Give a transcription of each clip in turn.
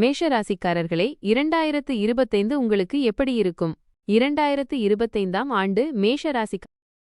மேஷராசிக்காரர்களே இரண்டாயிரத்து இருபத்தைந்து உங்களுக்கு எப்படி இருக்கும்? இரண்டாயிரத்து இருபத்தைந்தாம் ஆண்டு மேஷராசி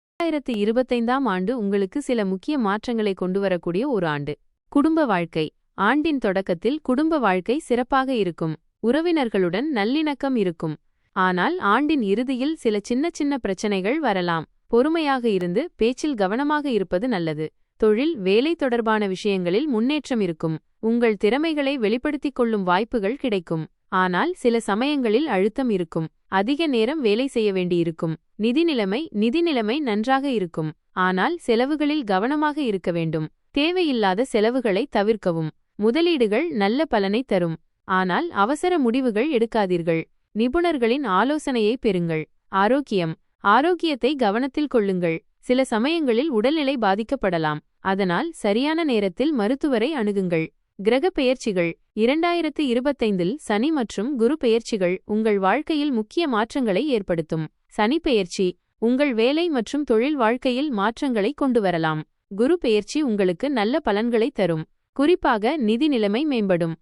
இரண்டாயிரத்து இருபத்தைந்தாம் ஆண்டு உங்களுக்கு சில முக்கிய மாற்றங்களை கொண்டு வரக்கூடிய ஒரு ஆண்டு. குடும்ப வாழ்க்கை. ஆண்டின் தொடக்கத்தில் குடும்ப வாழ்க்கை சிறப்பாக இருக்கும். உறவினர்களுடன் நல்லிணக்கம் இருக்கும். ஆனால் ஆண்டின் இறுதியில் சில சின்ன சின்ன பிரச்சனைகள் வரலாம். பொறுமையாக இருந்து பேச்சில் கவனமாக இருப்பது நல்லது. தொழில் வேலை தொடர்பான விஷயங்களில் முன்னேற்றம் இருக்கும். உங்கள் திறமைகளை வெளிப்படுத்திக் கொள்ளும் வாய்ப்புகள் கிடைக்கும். ஆனால் சில சமயங்களில் அழுத்தம் இருக்கும். அதிக நேரம் வேலை செய்ய வேண்டியிருக்கும். நிதி நிலைமை நிதி நிலைமை நன்றாக இருக்கும். ஆனால் செலவுகளில் கவனமாக இருக்க வேண்டும். தேவையில்லாத செலவுகளை தவிர்க்கவும். முதலீடுகள் நல்ல பலனை தரும். ஆனால் அவசர முடிவுகள் எடுக்காதீர்கள். நிபுணர்களின் ஆலோசனையை பெறுங்கள். ஆரோக்கியம். ஆரோக்கியத்தை கவனத்தில் கொள்ளுங்கள். சில சமயங்களில் உடல்நிலை பாதிக்கப்படலாம். அதனால் சரியான நேரத்தில் மருத்துவரை அணுகுங்கள். கிரக பெயர்ச்சிகள். இரண்டாயிரத்து இருபத்தைந்தில் சனி மற்றும் குரு பெயர்ச்சிகள் உங்கள் வாழ்க்கையில் முக்கிய மாற்றங்களை ஏற்படுத்தும். சனி பெயர்ச்சி. உங்கள் வேலை மற்றும் தொழில் வாழ்க்கையில் மாற்றங்களை கொண்டு வரலாம் குரு பெயர்ச்சி உங்களுக்கு நல்ல பலன்களை தரும். குறிப்பாக நிதி நிலைமை மேம்படும்.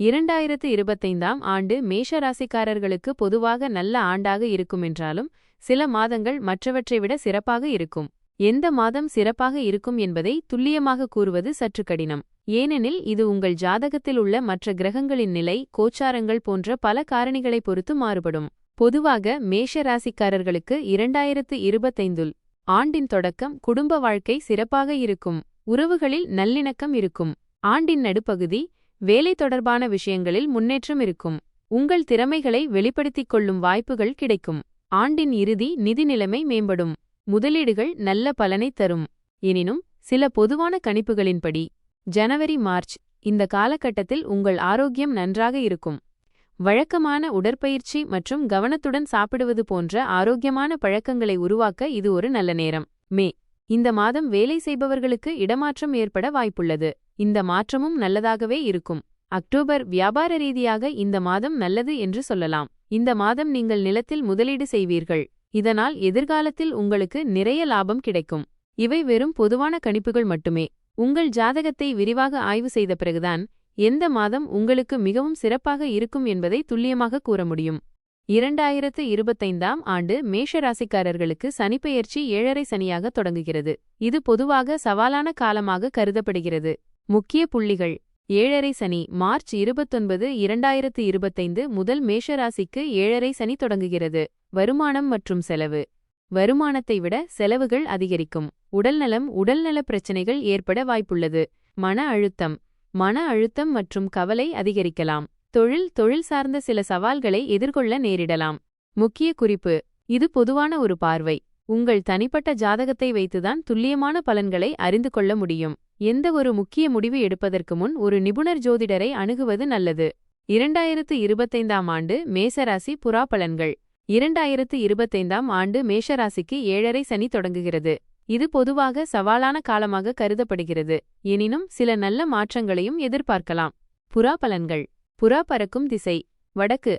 இரண்டாயிரத்து இருபத்தைந்தாம் ஆண்டு மேஷராசிக்காரர்களுக்கு பொதுவாக நல்ல ஆண்டாக இருக்குமென்றாலும் சில மாதங்கள் மற்றவற்றை விட சிறப்பாக இருக்கும். எந்த மாதம் சிறப்பாக இருக்கும் என்பதை துல்லியமாக கூறுவது சற்று கடினம். ஏனெனில் இது உங்கள் ஜாதகத்தில் உள்ள மற்ற கிரகங்களின் நிலை கோச்சாரங்கள் போன்ற பல காரணிகளைப் பொறுத்து மாறுபடும். பொதுவாக மேஷ ராசிக்காரர்களுக்கு இரண்டாயிரத்து இருபத்தைந்துல் ஆண்டின் தொடக்கம் குடும்ப வாழ்க்கை சிறப்பாக இருக்கும். உறவுகளில் நல்லிணக்கம் இருக்கும். ஆண்டின் நடுப்பகுதி வேலை தொடர்பான விஷயங்களில் முன்னேற்றம் இருக்கும். உங்கள் திறமைகளை வெளிப்படுத்திக் கொள்ளும் வாய்ப்புகள் கிடைக்கும். ஆண்டின் இறுதி நிதி நிலைமை மேம்படும். முதலீடுகள் நல்ல பலனை தரும். எனினும் சில பொதுவான கணிப்புகளின்படி ஜனவரி மார்ச் இந்த காலகட்டத்தில் உங்கள் ஆரோக்கியம் நன்றாக இருக்கும். வழக்கமான உடற்பயிற்சி மற்றும் கவனத்துடன் சாப்பிடுவது போன்ற ஆரோக்கியமான பழக்கங்களை உருவாக்க இது ஒரு நல்ல நேரம். மே இந்த மாதம் வேலை செய்பவர்களுக்கு இடமாற்றம் ஏற்பட வாய்ப்புள்ளது. இந்த மாற்றமும் நல்லதாகவே இருக்கும். அக்டோபர் வியாபார ரீதியாக இந்த மாதம் நல்லது என்று சொல்லலாம். இந்த மாதம் நீங்கள் நிலத்தில் முதலீடு செய்வீர்கள். இதனால் எதிர்காலத்தில் உங்களுக்கு நிறைய லாபம் கிடைக்கும். இவை வெறும் பொதுவான கணிப்புகள் மட்டுமே. உங்கள் ஜாதகத்தை விரிவாக ஆய்வு செய்த பிறகுதான் எந்த மாதம் உங்களுக்கு மிகவும் சிறப்பாக இருக்கும் என்பதை துல்லியமாக கூற முடியும். இரண்டாயிரத்து இருபத்தைந்தாம் ஆண்டு மேஷராசிக்காரர்களுக்கு சனிப்பெயர்ச்சி ஏழரை சனியாக தொடங்குகிறது. இது பொதுவாக சவாலான காலமாக கருதப்படுகிறது. முக்கிய புள்ளிகள். ஏழரை சனி மார்ச் இருபத்தொன்பது இரண்டாயிரத்து இருபத்தைந்து முதல் மேஷராசிக்கு ஏழரை சனி தொடங்குகிறது. வருமானம் மற்றும் செலவு. வருமானத்தை விட செலவுகள் அதிகரிக்கும். உடல்நலம் உடல்நலப் பிரச்சினைகள் ஏற்பட வாய்ப்புள்ளது. மன அழுத்தம். மன அழுத்தம் மற்றும் கவலை அதிகரிக்கலாம். தொழில் தொழில் சார்ந்த சில சவால்களை எதிர்கொள்ள நேரிடலாம். முக்கிய குறிப்பு. இது பொதுவான ஒரு பார்வை. உங்கள் தனிப்பட்ட ஜாதகத்தை வைத்துதான் துல்லியமான பலன்களை அறிந்து கொள்ள முடியும். எந்த ஒரு முக்கிய முடிவு எடுப்பதற்கு முன் ஒரு நிபுணர் ஜோதிடரை அணுகுவது நல்லது. இரண்டாயிரத்து இருபத்தைந்தாம் ஆண்டு மேசராசி புறா பலன்கள் இரண்டாயிரத்து இருபத்தைந்தாம் ஆண்டு மேஷராசிக்கு ஏழரை சனி தொடங்குகிறது. இது பொதுவாக சவாலான காலமாக கருதப்படுகிறது. எனினும் சில நல்ல மாற்றங்களையும் எதிர்பார்க்கலாம். புறா பலன்கள் புறா பறக்கும் திசை. வடக்கு.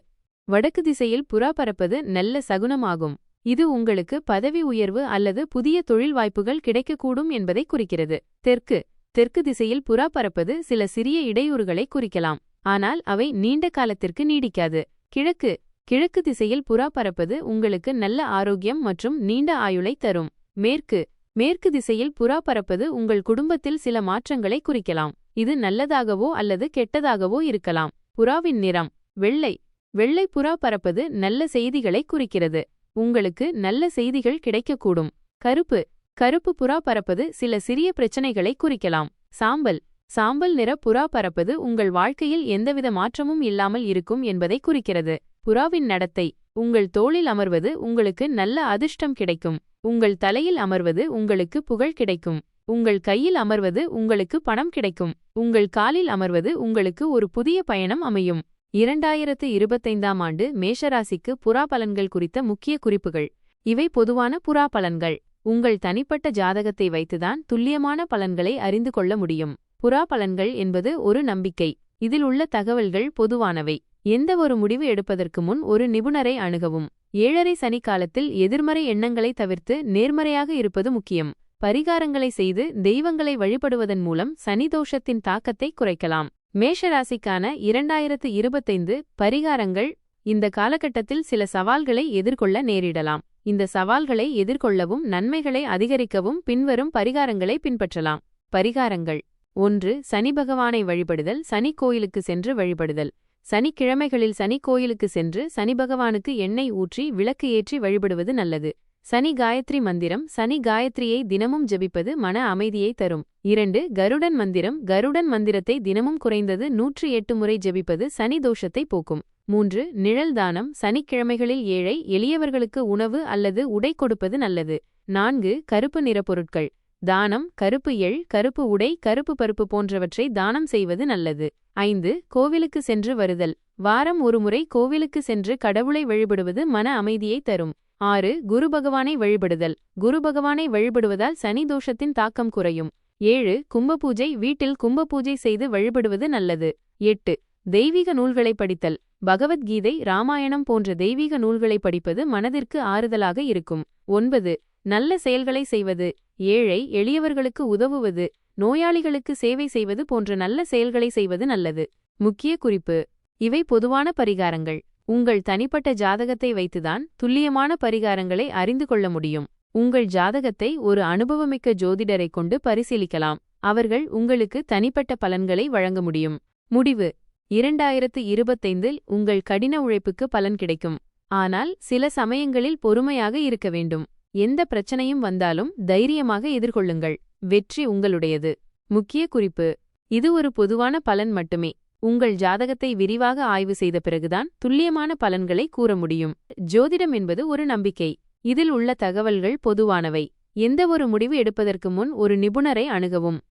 வடக்கு திசையில் புறா பறப்பது நல்ல சகுனமாகும். இது உங்களுக்கு பதவி உயர்வு அல்லது புதிய தொழில் வாய்ப்புகள் கிடைக்கக்கூடும் என்பதை குறிக்கிறது. தெற்கு. தெற்கு திசையில் புறா பறப்பது சில சிறிய இடையூறுகளை குறிக்கலாம். ஆனால் அவை நீண்ட காலத்திற்கு நீடிக்காது. கிழக்கு கிழக்கு திசையில் புறா பறப்பது உங்களுக்கு நல்ல ஆரோக்கியம் மற்றும் நீண்ட ஆயுளை தரும். மேற்கு மேற்கு திசையில் புறா பறப்பது உங்கள் குடும்பத்தில் சில மாற்றங்களை குறிக்கலாம். இது நல்லதாகவோ அல்லது கெட்டதாகவோ இருக்கலாம். புறாவின் நிறம் வெள்ளை வெள்ளை புறா பறப்பது நல்ல செய்திகளை குறிக்கிறது. உங்களுக்கு நல்ல செய்திகள் கிடைக்கக்கூடும். கருப்பு கருப்பு புறா பறப்பது சில சிறிய பிரச்சனைகளை குறிக்கலாம். சாம்பல். சாம்பல் நிற புறா பறப்பது உங்கள் வாழ்க்கையில் எந்தவித மாற்றமும் இல்லாமல் இருக்கும் என்பதை குறிக்கிறது. புறாவின் நடத்தை. உங்கள் தோளில் அமர்வது உங்களுக்கு நல்ல அதிர்ஷ்டம் கிடைக்கும். உங்கள் தலையில் அமர்வது உங்களுக்கு புகழ் கிடைக்கும். உங்கள் கையில் அமர்வது உங்களுக்கு பணம் கிடைக்கும். உங்கள் காலில் அமர்வது உங்களுக்கு ஒரு புதிய பயணம் அமையும். இரண்டாயிரத்து இருபத்தைந்தாம் ஆண்டு மேஷராசிக்கு புறா பலன்கள் குறித்த முக்கிய குறிப்புகள். இவை பொதுவான புறா பலன்கள். உங்கள் தனிப்பட்ட ஜாதகத்தை வைத்துதான் துல்லியமான பலன்களை அறிந்து கொள்ள முடியும். புறா பலன்கள் என்பது ஒரு நம்பிக்கை. இதில் உள்ள தகவல்கள் பொதுவானவை. எந்த ஒரு முடிவு எடுப்பதற்கு முன் ஒரு நிபுணரை அணுகவும். ஏழரை சனி காலத்தில் எதிர்மறை எண்ணங்களை தவிர்த்து நேர்மறையாக இருப்பது முக்கியம். பரிகாரங்களை செய்து தெய்வங்களை வழிபடுவதன் மூலம் சனிதோஷத்தின் தாக்கத்தை குறைக்கலாம். மேஷராசிக்கான இரண்டாயிரத்து இருபத்தைந்து பரிகாரங்கள் இந்த காலகட்டத்தில் சில சவால்களை எதிர்கொள்ள நேரிடலாம். இந்த சவால்களை எதிர்கொள்ளவும் நன்மைகளை அதிகரிக்கவும் பின்வரும் பரிகாரங்களை பின்பற்றலாம். பரிகாரங்கள். ஒன்று சனி பகவானை வழிபடுதல் சனி கோயிலுக்கு சென்று வழிபடுதல். சனிக்கிழமைகளில் சனி கோயிலுக்கு சென்று சனி பகவானுக்கு எண்ணெய் ஊற்றி விளக்கு ஏற்றி வழிபடுவது நல்லது. சனி காயத்ரி மந்திரம் சனி காயத்ரியை தினமும் ஜெபிப்பது மன அமைதியை தரும். இரண்டு கருடன் மந்திரம் கருடன் மந்திரத்தை தினமும் குறைந்தது நூற்றி எட்டு முறை ஜெபிப்பது சனி தோஷத்தை போக்கும். மூன்று நிழல் தானம் சனிக்கிழமைகளில் ஏழை எளியவர்களுக்கு உணவு அல்லது உடை கொடுப்பது நல்லது. நான்கு கருப்பு நிறப்பொருட்கள் தானம் கருப்பு எள் கருப்பு உடை கருப்பு பருப்பு போன்றவற்றை தானம் செய்வது நல்லது. ஐந்து கோவிலுக்கு சென்று வருதல். வாரம் ஒருமுறை கோவிலுக்கு சென்று கடவுளை வழிபடுவது மன அமைதியை தரும். ஆறு குரு பகவானை வழிபடுதல். குரு பகவானை வழிபடுவதால் சனி தோஷத்தின் தாக்கம் குறையும். ஏழு கும்பபூஜை வீட்டில் கும்பபூஜை செய்து வழிபடுவது நல்லது. எட்டு தெய்வீக நூல்களை படித்தல். பகவத்கீதை ராமாயணம் போன்ற தெய்வீக நூல்களை படிப்பது மனதிற்கு ஆறுதலாக இருக்கும். ஒன்பது. நல்ல செயல்களை செய்வது. ஏழை எளியவர்களுக்கு உதவுவது. நோயாளிகளுக்கு சேவை செய்வது போன்ற நல்ல செயல்களை செய்வது நல்லது. முக்கிய குறிப்பு. இவை பொதுவான பரிகாரங்கள். உங்கள் தனிப்பட்ட ஜாதகத்தை வைத்துதான் துல்லியமான பரிகாரங்களை அறிந்து கொள்ள முடியும். உங்கள் ஜாதகத்தை ஒரு அனுபவமிக்க ஜோதிடரை கொண்டு பரிசீலிக்கலாம். அவர்கள் உங்களுக்கு தனிப்பட்ட பலன்களை வழங்க முடியும். முடிவு. இரண்டாயிரத்து இருபத்தைந்தில் உங்கள் கடின உழைப்புக்கு பலன் கிடைக்கும். ஆனால் சில சமயங்களில் பொறுமையாக இருக்க வேண்டும். எந்த பிரச்சனையும் வந்தாலும் தைரியமாக எதிர்கொள்ளுங்கள். வெற்றி உங்களுடையது. முக்கிய குறிப்பு. இது ஒரு பொதுவான பலன் மட்டுமே. உங்கள் ஜாதகத்தை விரிவாக ஆய்வு செய்த பிறகுதான் துல்லியமான பலன்களை கூற முடியும். ஜோதிடம் என்பது ஒரு நம்பிக்கை. இதில் உள்ள தகவல்கள் பொதுவானவை. எந்த ஒரு முடிவு எடுப்பதற்கு முன் ஒரு நிபுணரை அணுகவும்.